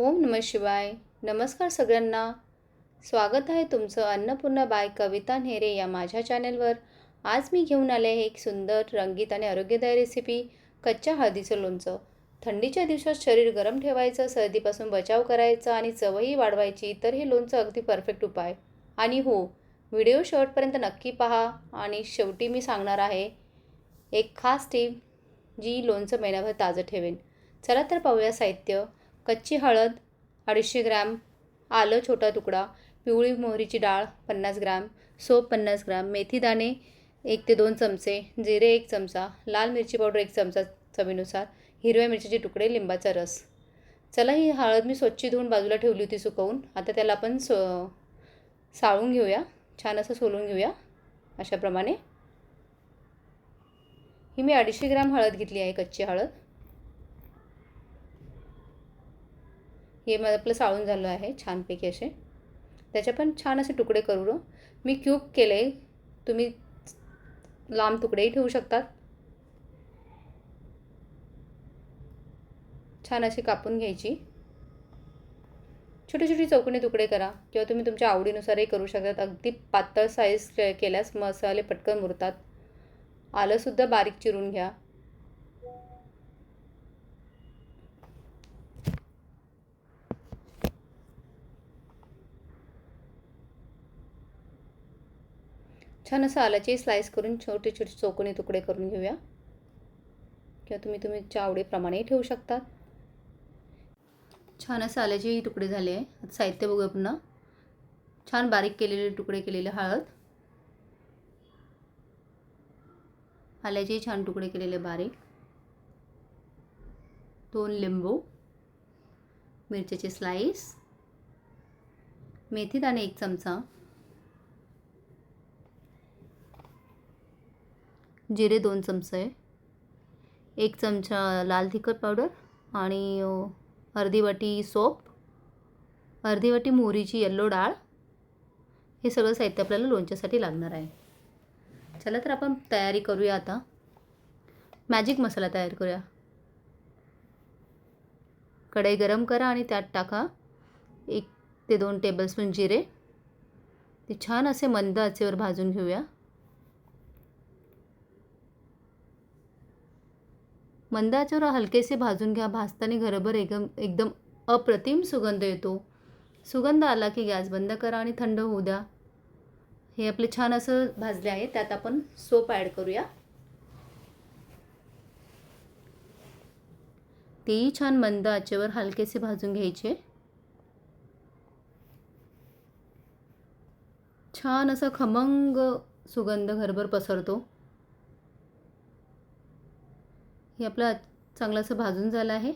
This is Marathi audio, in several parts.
ओम नम शिवाय. नमस्कार सगळ्यांना. स्वागत आहे तुमचं अन्नपूर्णा बाय कविता नेरे या माझ्या चॅनलवर. आज मी घेऊन आले आहे एक सुंदर रंगीत आणि आरोग्यदायी रेसिपी कच्च्या हळदीचं लोणचं. थंडीच्या दिवसात शरीर गरम ठेवायचं सर्दीपासून बचाव करायचा आणि चवही वाढवायची तर हे लोणचं अगदी परफेक्ट उपाय. आणि हो व्हिडिओ शेवटपर्यंत नक्की पहा आणि शेवटी मी सांगणार आहे एक खास टीप जी लोणचं महिनाभर ताजं ठेवेन. चला तर पाहूया साहित्य. कच्ची हळद अडीचशे ग्रॅम आलं छोटा तुकडा पिवळी मोहरीची डाळ पन्नास ग्रॅम सोप पन्नास ग्रॅम मेथी दाणे एक ते दोन चमचे जिरे एक चमचा लाल मिरची पावडर एक चमचा चवीनुसार हिरव्या मिरचीचे तुकडे लिंबाचा रस. चला ही हळद मी स्वच्छ धुवून बाजूला ठेवली होती सुकवून आता त्याला आपण सो साळून घेऊया छान असं सोलून घेऊया अशाप्रमाणे. ही मी अडीचशे ग्रॅम हळद घेतली आहे कच्ची हळद. हे मला आपलं साळून झालं आहे छानपैकी असे. त्याचे पण छान असे तुकडे करू मी क्यूब केले. तुम्ही लांब तुकडेही ठेवू शकतात. छान अशी कापून घ्यायची. छोटे छोटे चौकणी तुकडे करा किंवा तुम्ही तुमच्या आवडीनुसारही करू शकतात. अगदी पातळ साईज केल्यास मसाले पटकन मुरतात. आलंसुद्धा बारीक चिरून घ्या. छान असं आल्याचे स्लाईस करून छोटे छोटे चौकोनी तुकडे करून घेऊया. किंवा तुम्ही तुमच्या आवडीप्रमाणेही ठेवू शकता. छान असं आल्याचेही तुकडे झाले. आहे आता साहित्य बघूया पुन्हा. छान बारीक केलेले तुकडे केलेले हळद. आल्याचे छान तुकडे केलेले बारीक. दोन लिंबू. मिरच्याचे स्लाईस मेथी दाणे एक चमचा. जिरे दोन चमचे. एक चमचा लाल तिखट पावडर आणि अर्धी वाटी सोप अर्धी वाटी मोहरीची येल्लो डाळ. हे सगळं साहित्य आपल्याला लोणच्यासाठी लागणार आहे. चला तर आपण तयारी करूया आता. मॅजिक मसाला तयार करूया. कढई गरम करा आणि त्यात टाका एक ते दोन टेबलस्पून जिरे. ते छान असे मंद आचेवर भाजून घेऊया. मंदाच्यावर हलकेसे भाजून घ्या. भाजताना घरभर एकदम एकदम अप्रतिम सुगंध येतो. सुगंध आला की गॅस बंद करा आणि थंड होऊ द्या. हे आपले छान असं भाजले आहे. त्यात आपण सोप ॲड करूया. तेही छान मंद आचेवर हलकेसे भाजून घ्यायचे. छान असा खमंग सुगंध घरभर पसरतो. हे आपलं चांगलं असं भाजून झालं आहे.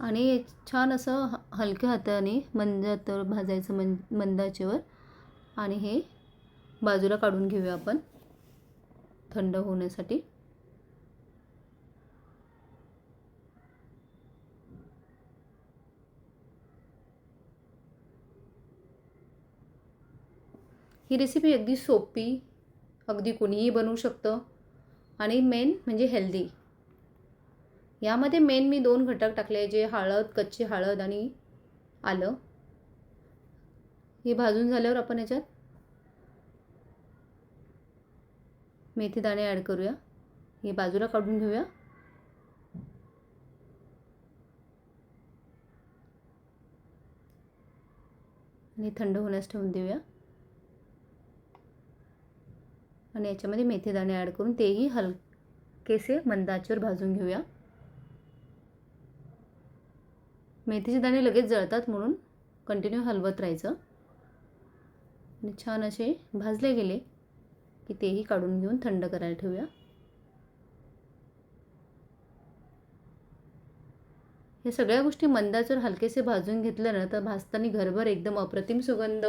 आणि छान असं हलक्या हाताने मंद भाजायचं मन मंदाचेवर आणि हे बाजूला काढून घेऊया आपण थंड होण्यासाठी. ही रेसिपी अगदी सोपी अगदी कुणीही बनवू शकतं. आणि मेन म्हणजे हेल्दी यामध्ये मेन मी दोन घटक टाकले जे हळद कच्ची हळद आणि आलं. हे भाजून झाल्यावर आपण याच्यात मेथी दाणे ॲड करूया. हे बाजूला काढून घेऊया. आणि थंड होण्यास ठेवून देऊया. आणि याच्यामध्ये मेथीदाणे ॲड करून तेही हलकेसे मंदाचेवर भाजून घेऊया. मेथीचे दाणे लगेच जळतात म्हणून कंटिन्यू हलवत राहायचं. आणि छान असे भाजले गेले की तेही काढून घेऊन थंड करायला ठेवूया. ह्या सगळ्या गोष्टी मंदाचवर हलकेसे भाजून घेतलं ना तर भाजताना घरभर एकदम अप्रतिम सुगंध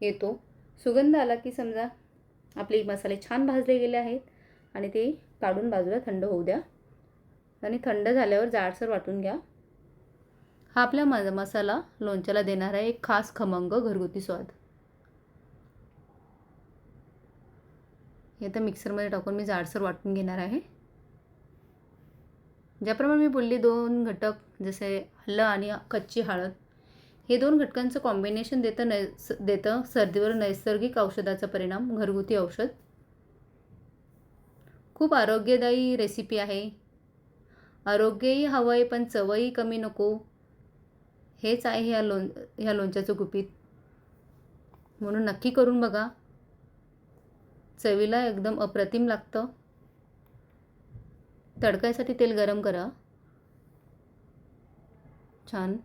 येतो. सुगंध आला की समजा आपले मसाले छान भाजले गेले आहेत आणि ते काढून बाजूला थंड होऊ द्या. आणि थंड झाल्यावर जाडसर वाटून घ्या. हा आपल्या म मसाला लोणच्याला देणारा एक खास खमंग घरगुती स्वाद. हे तर मिक्सरमध्ये टाकून मी जाडसर वाटून घेणार आहे. ज्याप्रमाणे मी बोलली दोन घटक जसे हल्लं आणि कच्ची हळद हे दोन घटकांचं कॉम्बिनेशन देतं नैस देतं सर्दीवर नैसर्गिक औषधाचा परिणाम घरगुती औषध. खूप आरोग्यदायी रेसिपी आहे. आरोग्यही हवं आहे पण चवही कमी नको. हेच आहे ह्या लोण ह्या लोणच्याचं गुपित. म्हणून नक्की करून बघा. चवीला एकदम अप्रतिम लागतं. तडकायसाठी तेल गरम करा. छान.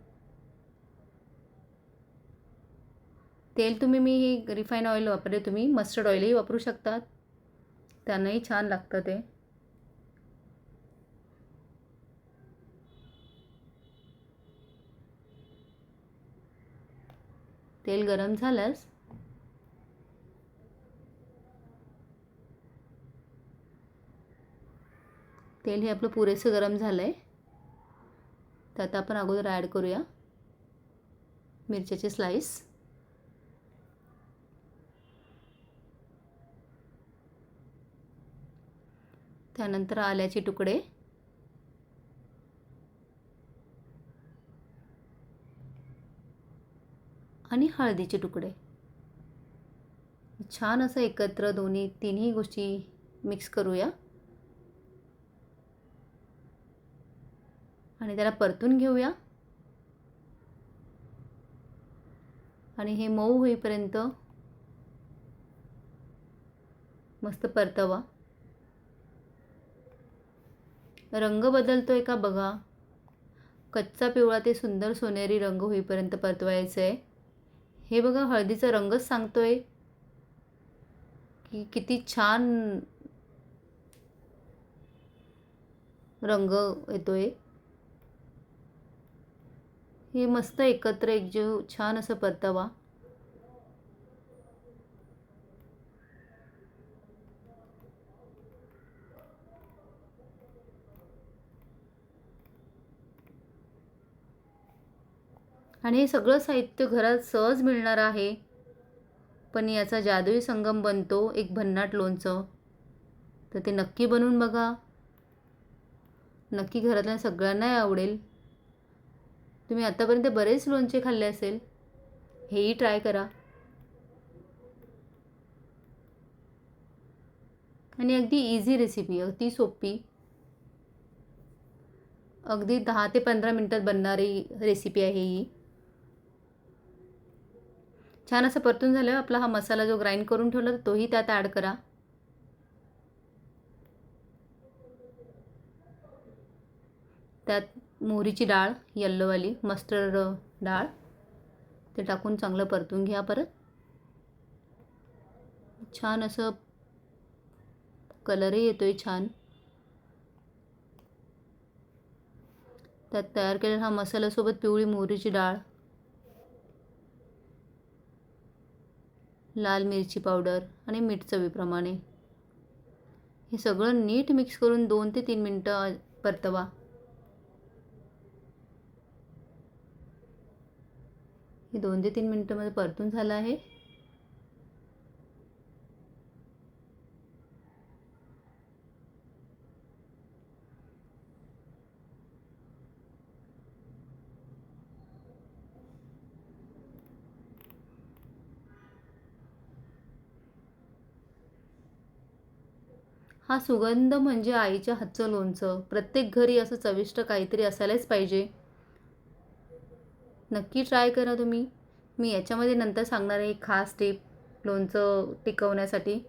तेल तुम्ही मी ही रिफाईन ऑइल वापरले तुम्ही मस्टर्ड ऑइलही वापरू शकतात. त्यांनाही छान लागतं ते. तेल गरम झाल्यास तेल हे आपलं पुरेसं गरम झालं आहे त्यात आपण अगोदर ॲड करूया. मिरच्याचे स्लाईस त्यानंतर आल्याचे तुकडे. आणि हळदीचे तुकडे. छान असं एकत्र दोन्ही तिन्ही गोष्टी मिक्स करूया. आणि त्याला परतून घेऊया. आणि हे मऊ होईपर्यंत मस्त परतवा. रंग बदलतोय का बघा. कच्चा पिवळा ते सुंदर सोनेरी रंग होईपर्यंत परतवायचं आहे हे बघा हळदीचा रंगच सांगतोय. की किती छान रंग येतोय. हे मस्त एकत्र एकजीव छान असं परतावा. आणि हे सगळं साहित्य घरात सहज मिळणार आहे. पण याचा जादुई संगम बनतो एक भन्नाट लोणचं. तर ते नक्की बनवून बघा. नक्की घरातल्या सगळ्यांनाही आवडेल. तुम्ही आत्तापर्यंत बरेच लोणचे खाल्ले असेल. हेही ट्राय करा. आणि अगदी इझी रेसिपी अगदी सोपी. अगदी दहा ते पंधरा मिनटात बनणारी रेसिपी आहे ही. छान असं परतून झाल्यावर आपला हा मसाला जो ग्राइंड करून ठेवला तोही त्यात ॲड करा. त्यात मोहरीची डाळ येल्लोवाली मस्टर्ड डाळ ते टाकून चांगलं परतून घ्या परत. छान असं कलरही येतोय छान. त्यात तयार केलेला हा मसाल्यासोबत पिवळी मोहरीची डाळ लाल मिरची पावडर आणि मीठ चवीप्रमाणे. हे सगळं नीट मिक्स करून दोन ते तीन मिनटं परतवा. हे दोन ते तीन मिनटंमध्ये परतून झालं आहे. हा सुगंध म्हणजे आईच्या हातचं लोणचं प्रत्येक घरी असं चविष्ट काहीतरी असायलाच पाहिजे. नक्की ट्राय करा तुम्ही. मी याच्यामध्ये नंतर सांगणार आहे एक खास टिप लोणचं टिकवण्यासाठी.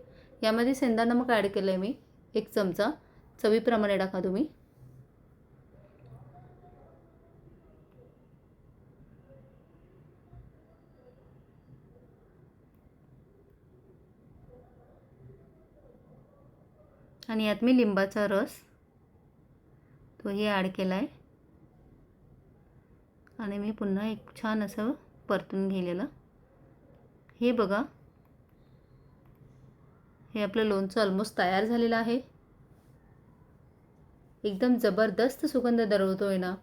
यामध्ये सेंदा नमक ॲड केलं आहे मी. एक चमचा. चवीप्रमाणे टाका तुम्ही. आणि यात मी लिंबाचा रस तोही ॲड केला आहे आणि मी पुन्हा एक छान असं परतून घेलेलं. हे बघा. हे आपलं लोणचं ऑलमोस्ट तयार झालेलं आहे. एकदम जबरदस्त सुगंध दरवतो आहे ना.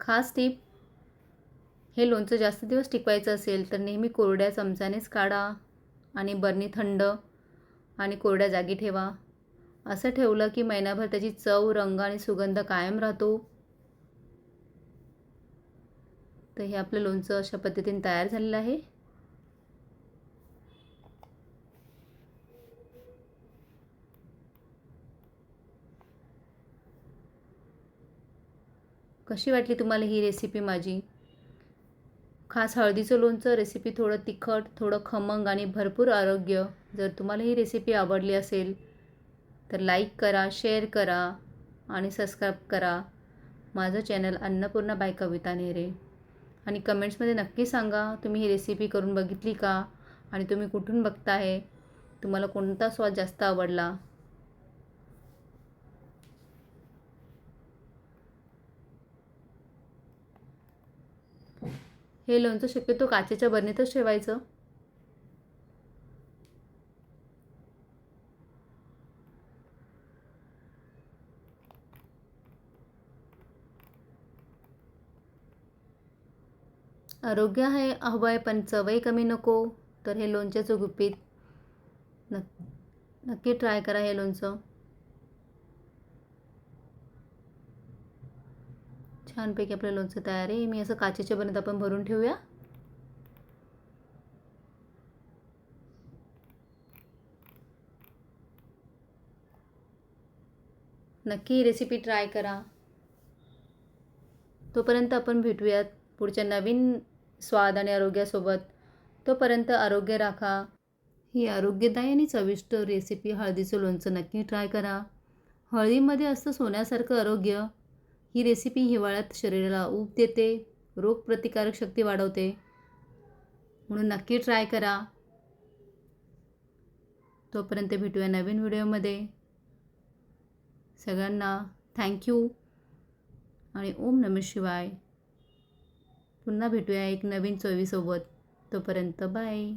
खास टीप हे लोणचं जास्त दिवस टिकवायचं असेल तर नेहमी कोरड्या चमचानेच काढा आणि बरणी थंड आणि कोरड्या जागी ठेवा. असं ठेवलं की महिनाभर त्याची चव रंग आणि सुगंध कायम राहतो. तर हे आपलं लोणचं अशा पद्धतीने तयार झालेलं आहे. कशी वाटली तुम्हाला ही रेसिपी माझी? खास हळदीचं लोणचं रेसिपी थोडं तिखट थोडं खमंग आणि भरपूर आरोग्य. जर तुम्हाला ही रेसिपी आवडली असेल तर लाईक करा शेअर करा आणि सबस्क्राईब करा. माझं चॅनल अन्नपूर्णा बाय कविता नेहरे आणि कमेंट्समध्ये नक्की सांगा तुम्ही ही रेसिपी करून बघितली का? आणि तुम्ही कुठून बघताय? तुम्हाला कोणता स्वाद जास्त आवडला? हे लोणचं शक्यतो काचेच्या बरणीतच ठेवायचं. आरोग्य आहे हवं आहे पण चवही कमी नको तर हे लोणच्याचं गुपित. नक्की ट्राय करा हे लोणचं. छानपैकी आपलं लोणचं तयार आहे. मी असं काचेच्या बनत आपण भरून ठेवूया. नक्की रेसिपी ट्राय करा. तोपर्यंत आपण भेटूयात पुढच्या नवीन स्वाद आणि आरोग्यासोबत. तोपर्यंत आरोग्य राखा. ही आरोग्यदायी आणि चविष्ट रेसिपी हळदीचं लोणचं नक्की ट्राय करा. हळदीमध्ये असतं सोन्यासारखं आरोग्य ही रेसिपी हिवाळ्यात शरीराला ऊब देते रोगप्रतिकारक शक्ती वाढवते. म्हणून नक्की ट्राय करा. तोपर्यंत भेटूया नवीन व्हिडिओमध्ये. सगळ्यांना थँक्यू आणि ओम नम शिवाय. पुन्हा भेटूया एक नवीन चवीसोबत तोपर्यंत बाय